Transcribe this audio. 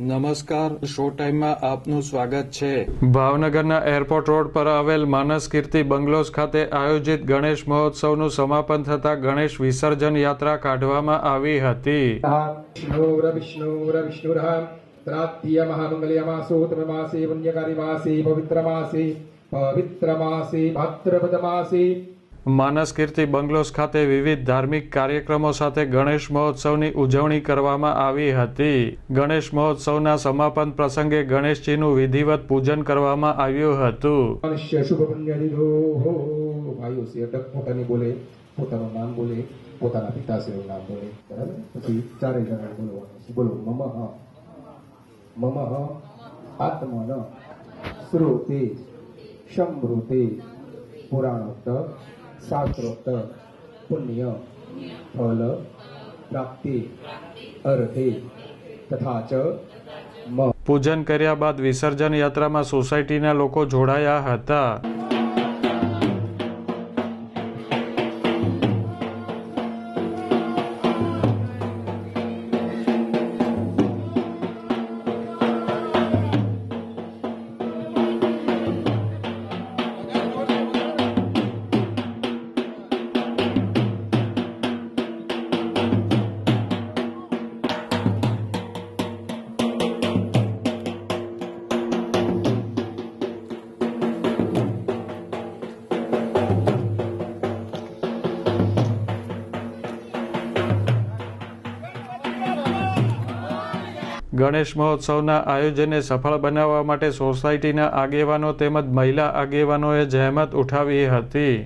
નમસ્કાર શો ટાઈમમાં આપનું સ્વાગત છે. ભાવનગરના એરપોર્ટ રોડ પર આવેલ માનસ કીર્તિ બંગલોઝ ખાતે આયોજિત ગણેશ મહોત્સવનું સમાપન થતા ગણેશ વિસર્જન યાત્રા કાઢવામાં આવી હતી. પવિત્ર માસી પવિત્ર માસે ભાદ્રપદ માસે માનસ કીર્તિ બંગલોસ ખાતે વિવિધ ધાર્મિક કાર્યક્રમો સાથે ગણેશ મહોત્સવની ઉજવણી કરવામાં આવી હતી. ગણેશ મહોત્સવના સમાપન પ્રસંગે ગણેશજીનું વિધિવત પૂજન કરવામાં આવ્યું હતું. પોતાની બોલે, પોતાનું નામ બોલે, પોતાના પિતાશ્રીનું નામ બોલે. બરાબર? પછી ચારે જણા બોલવાનું બોલો, મમ મમ આત્મન શ્રુતે. શમૃતે પુરાણોક્ત. શાસ્ત્રોક્ત પુણ્ય ફલ પ્રાપ્તિ, અર્થે તથા ચ પૂજન કર્યા બાદ વિસર્જન યાત્રામાં સોસાયટીના લોકો જોડાયા હતા. ગણેશ મહોત્સવના આયોજનને સફળ બનાવવા માટે સોસાયટીના આગેવાનો તેમજ મહિલા આગેવાનોએ જહેમત ઉઠાવી હતી.